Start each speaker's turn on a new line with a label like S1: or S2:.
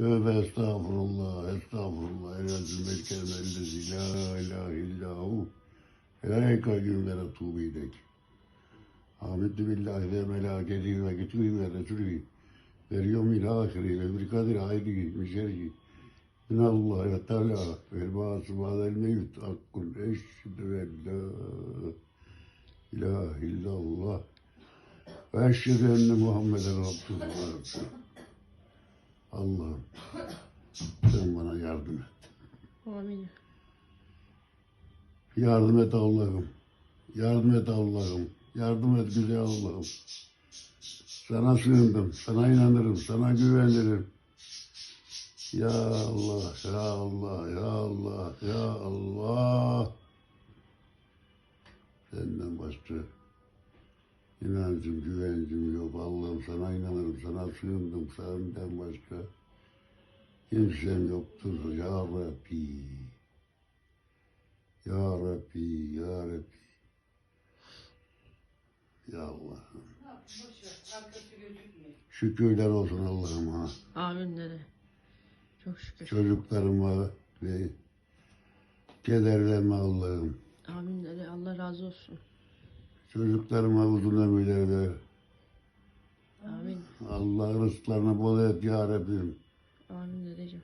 S1: Tövbe estağfurullah, estağfurullah. Elazim el kelimellezi la ilahe illahu. Ey kayyumlere tuğbe ilek. Ahmetü billahi ve melaketi ve getiri ve resulü. Ve yevmil ahiri ve bir kadir ayri ve şerri. İnallah ve teala ve ba'su ba'del mevt hakkun eşhedü ve la ilahe illallah. Ve eşhedü enne Muhammeden Abdullah. Allah'ım sen bana yardım et.
S2: Amin.
S1: Yardım et Allah'ım. Yardım et Allah'ım. Yardım et güzel Allah'ım. Sana sığındım. Sana inanırım. Sana güvenirim. Ya Allah, ya Allah, ya Allah, ya Allah. Senden başka inancım, güvencim yok. Allah'ım sana inanırım. Sana sığındım. Senden başka kimsem yoktur. Ya Rabbi. Ya Rabbi, Ya Rabbi. Ya Allah'ım. Şükürler olsun Allah'ıma.
S2: Amin dede. Çok şükür.
S1: Çocuklarıma ve kederlerime Allah'ım.
S2: Amin dede. Allah razı olsun.
S1: Çocuklarıma uzun ömürler ver.
S2: Amin.
S1: Allah rızıklarını bol et ya Rabbim.
S2: Amin dedeciğim.